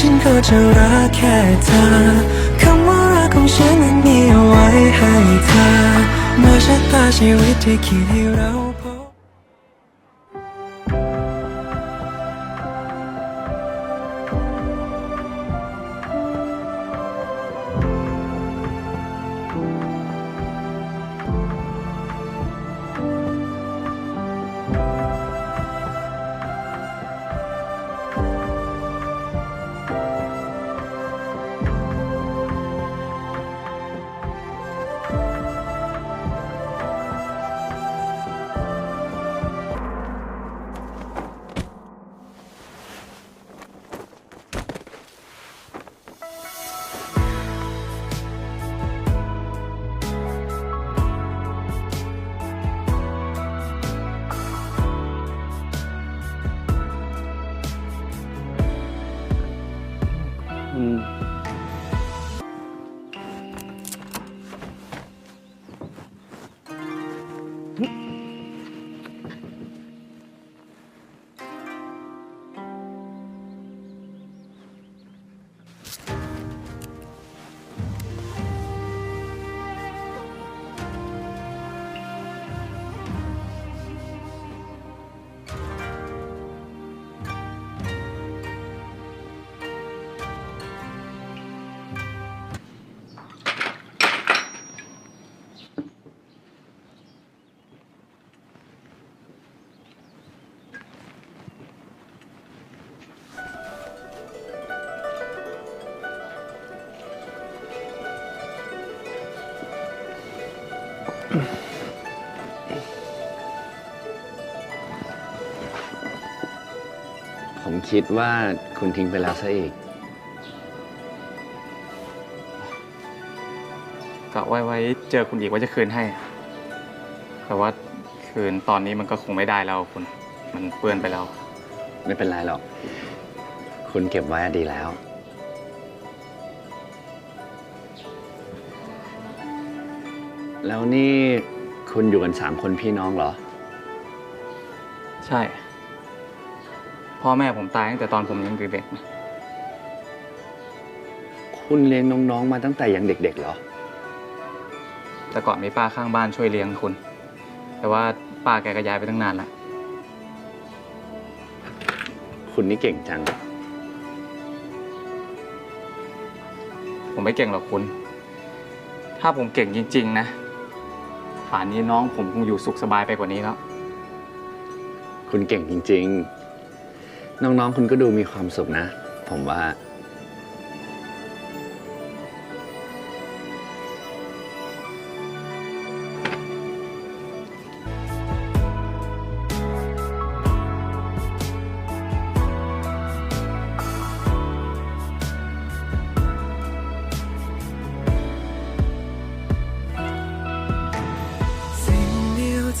ฉันก็จะรักแค่เธอคำว่ารักของฉันนั้นมีเอาไว้ให้เธอเมื่อชะตาชีวิตที่คิดให้เรา พ ผมคิดว่าคุณทิ้งไปแล้วซะอีก กะไว้ไว้เจอคุณอีกว่าจะคืนให้ แต่ว่าคืนตอนนี้มันก็คงไม่ได้แล้วคุณ มันเปื้อนไปแล้ว ไม่เป็นไรหรอก คุณเก็บไว้ดีแล้ว แล้วนี่คุณอยู่กันสามคนพี่น้องเหรอ ใช่ พ่อแม่ผมตายตั้งแต่ตอนผมยังเด็กๆนะคุณเลี้ยงน้องๆมาตั้งแต่ยังเด็กๆเหรอ แต่ก่อนมีป้าข้างบ้านช่วยเลี้ยงคุณ แต่ว่าป้าแกก็ย้ายไปตั้งนานแล้ว คุณนี่เก่งจัง ผมไม่เก่งหรอกคุณ ถ้าผมเก่งจริง ๆ นะ ป่านนี้น้องผมคงอยู่สุขสบายไปกว่านี้แล้ว คุณเก่งจริง ๆ น้องๆ คุณก็ดูมีความสุขนะ ผมว่า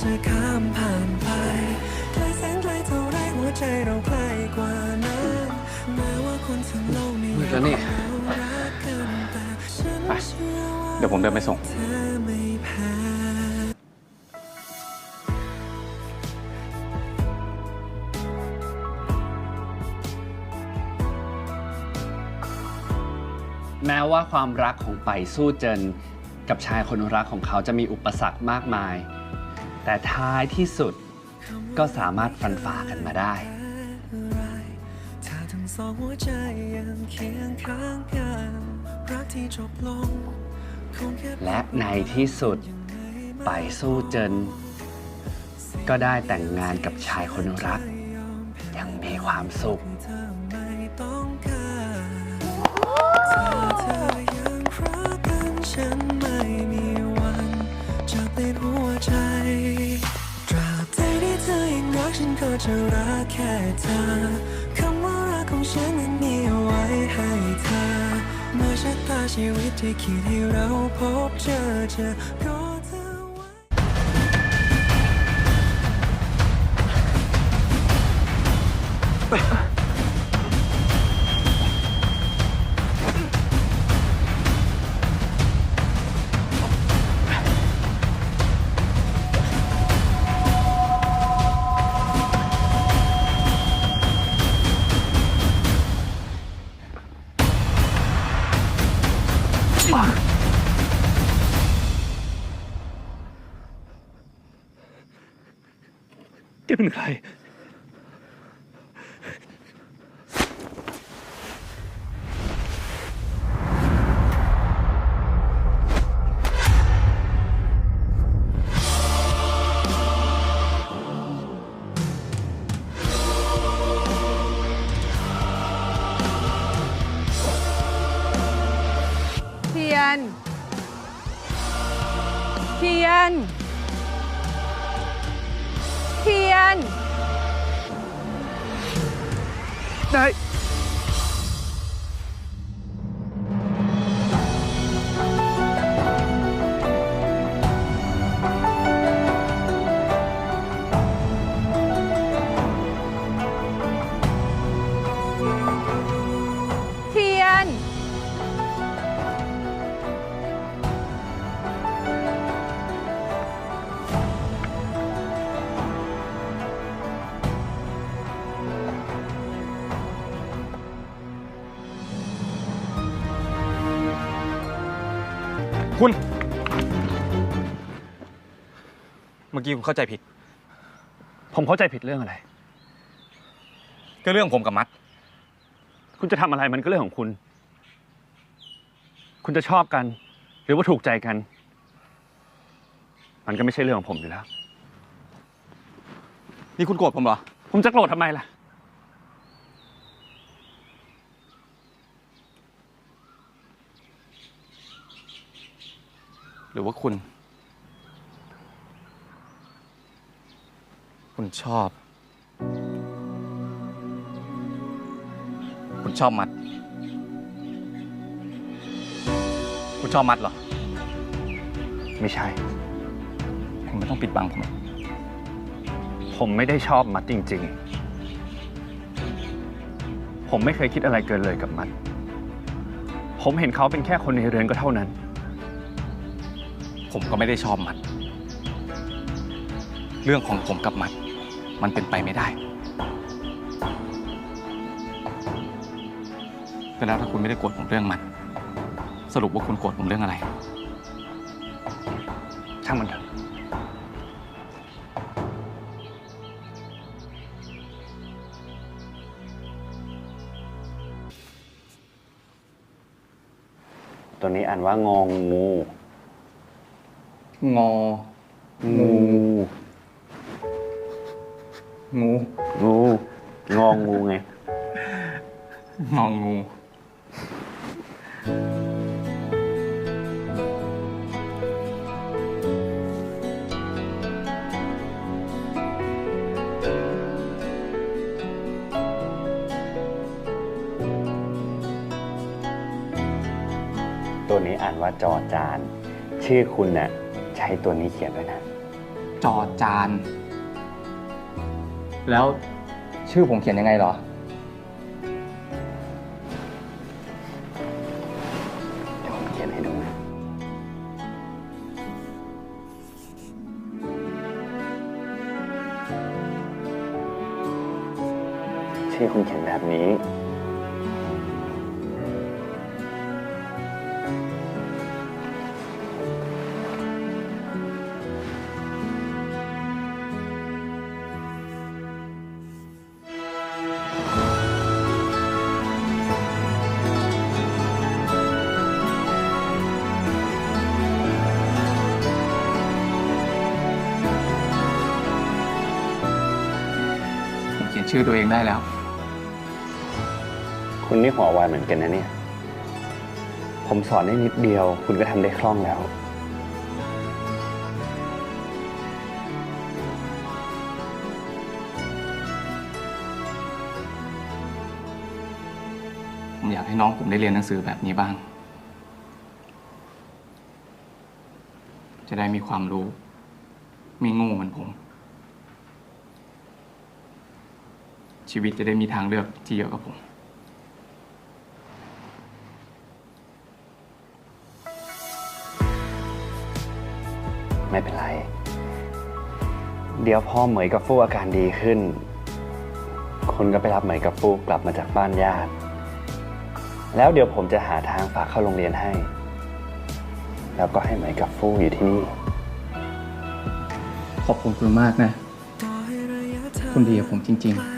จะข้ามผ่านไปไกลแสนไกลเท่าไรหัวใจเราใกล้กว่านั้นแม้ว่าคนทั้งโลกนี้มืดแล้วนี่เรารักกันแต่ฉันไปเชื่อว่าเดี๋ยวผมเดินไปส่ง เธอไม่แพ้แม้ว่าความรักของไปสู้เจิน กับชายคนรักของเขาจะมีอุปสรรคมากมาย แต่ท้ายที่สุดก็สามารถฟันฝ่ากันมาได้สองหัวใจยังเคียงข้างกันรักที่จบลงและในที่สุดไปสู้เจน ก็ได้แต่งงานกับชายคนรักอยังมีความสุข หัวใจ ตราบใดที่เธอยังรักฉันก็จะรักแค่เธอ คำว่ารักของฉันนั้นมีเอาไว้ให้เธอ เมื่อชะตาชีวิตที่คิดให้เราพบเจอเจอ แกเป็นใคร เทียน เทียน เทียน คุณ เมื่อกี้คุณเข้าใจผิด ผมเข้าใจผิดเรื่องอะไร ก็เรื่องผมกับมัด คุณจะทำอะไรมันก็เรื่องของคุณ คุณจะชอบกัน หรือว่าถูกใจกัน มันก็ไม่ใช่เรื่องของผมอยู่แล้ว นี่คุณโกรธผมเหรอ ผมจะโกรธทำไมล่ะ รือว่าคุณ คุณชอบ คุณชอบมัด คุณชอบมัดเหรอ ไม่ใช่คุณไม่ต้องปิดบังผมผมไม่ได้ชอบมัดจริง ๆ ผมไม่เคยคิดอะไรเกินเลยกับมัด ผมเห็นเขาเป็นแค่คนในเรือนก็เท่านั้น ผมก็ไม่ได้ชอบมัดเรื่องของผมกับมัดมันเป็นไปไม่ได้แต่แล้วถ้าคุณไม่ได้โกรธผมเรื่องมัน สรุปว่าคุณโกรธผมเรื่องอะไร ช่างมันเถอะตัวนี้อ่านว่างองงู งอ งู งูงูงองงูไง งองูตัวนี้อ่านว่าจอจาน ชื่อคุณน่ะใช้ตัวนี้เขียนด้วยนะ จอจาน แล้วชื่อผมเขียนยังไงเหรอ เดี๋ยวผมเขียนให้ดูนะ ชื่อคุณเขียนแบบนี้ ชื่อตัวเองได้แล้ว คุณนี่หัวไวเหมือนกันนะเนี่ย ผมสอนได้นิดเดียว คุณก็ทำได้คล่องแล้วผผมอยากให้น้องผมได้เรียนหนังสือแบบนี้บ้าง จะได้มีความรู้ไม่โง่เหมือนผม ชีวิตจะได้มีทางเลือกที่เยอะกับผม ไม่เป็นไร เดี๋ยวพอเหมยกับฟูอาการดีขึ้น คุณก็ไปรับเหมยกับฟูกลับมาจากบ้านญาติ แล้วเดี๋ยวผมจะหาทางฝากเข้าโรงเรียนให้ แล้วก็ให้เหมยกับฟูอยู่ที่นี่ ขอบคุณคุณมากนะต่อให้ระยะทางคุณดีกับผมจริงไกล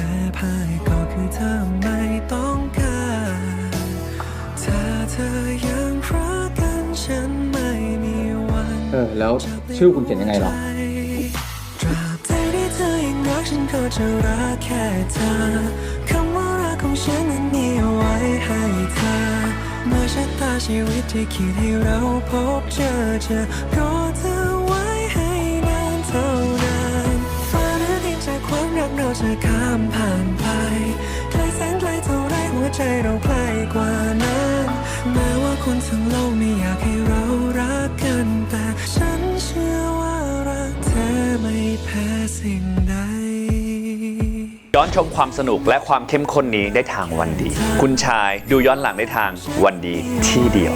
้ พ่ายก็คือเธอไม่ต้องการถ้าเธอยังรักกันฉันไม่มีวันเออแล้วชื่อคุณเขียนยังไงหรอตราบใดที่เธอยังรักฉันก็จะรักแค่เธอคำว่ารักของฉันนั้นมีเอาไว้ให้เธอเมื่อชะตาชีวิตที่คิดให้เราพบเจอเจอรอเธอ อนชมความสนุกและความเข้มข้นนี้ได้ทางวันดี คุณชายดูย้อนหลังได้ทางวันดีที่เดียว